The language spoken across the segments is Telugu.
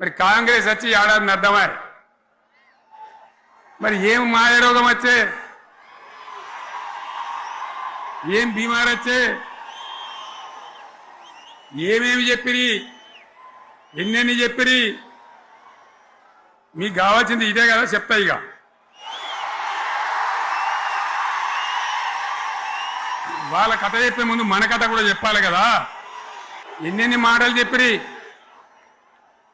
మరి కాంగ్రెస్ వచ్చి ఏడాది అర్థమా మరి ఏం మాయరోగం వచ్చే? ఏం బీమార్ వచ్చే? ఏమేమి చెప్పిరి? ఎన్నెన్ని చెప్పిరి? మీకు కావాల్సింది ఇదే కదా చెప్తా ఇక. వాళ్ళ కథ చెప్పే ముందు మన కథ కూడా చెప్పాలి కదా. ఎన్నెన్ని మాటలు చెప్పిరి?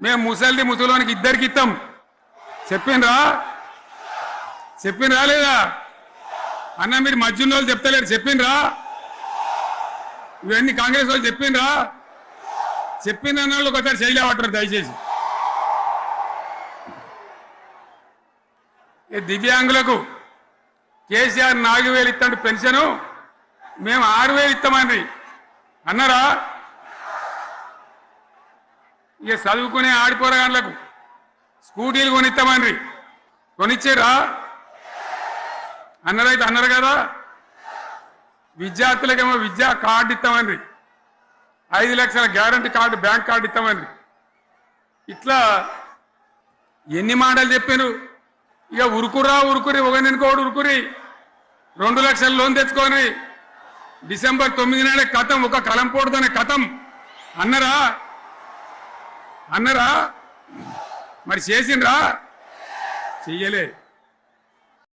మేము ముసలిది ముసలోనికి ఇద్దరికి ఇస్తాం చెప్పిండ్రా? చెప్పిండ్రా లేదా? అన్న మీరు మధ్యలో వాళ్ళు చెప్తలేరు. చెప్పిండ్రా? ఇవన్నీ కాంగ్రెస్ వాళ్ళు చెప్పిండ్రా? చెప్పిన వాళ్ళు ఒకసారి చేయలేవటారు దయచేసి. దివ్యాంగులకు కేసీఆర్ నాలుగు వేలు ఇస్తాడు పెన్షను మేము ఆరు వేలు ఇస్తామని అన్నారా? ఇక చదువుకునే ఆడిపోరగాళ్ళకు స్కూటీలు కొనిస్తామని కొనిచ్చేరా? అన్నరైతే అన్నారు కదా? విద్యార్థులకేమో విద్యా కార్డు ఇస్తామని ఐదు లక్షల గ్యారంటీ కార్డు బ్యాంక్ కార్డు ఇస్తామని ఇట్లా ఎన్ని మాటలు చెప్పాను ఇక ఉరుకురా ఉరుకురి ఒక నినుకోడు ఉరుకురి. రెండు లక్షల లోన్ తెచ్చుకొని డిసెంబర్ తొమ్మిది నాడే కథం ఒక కలం కలంపోడుతోనే కథం. అన్నరా? అన్నరా మరి చేసిండ్రా? చెయ్యలే.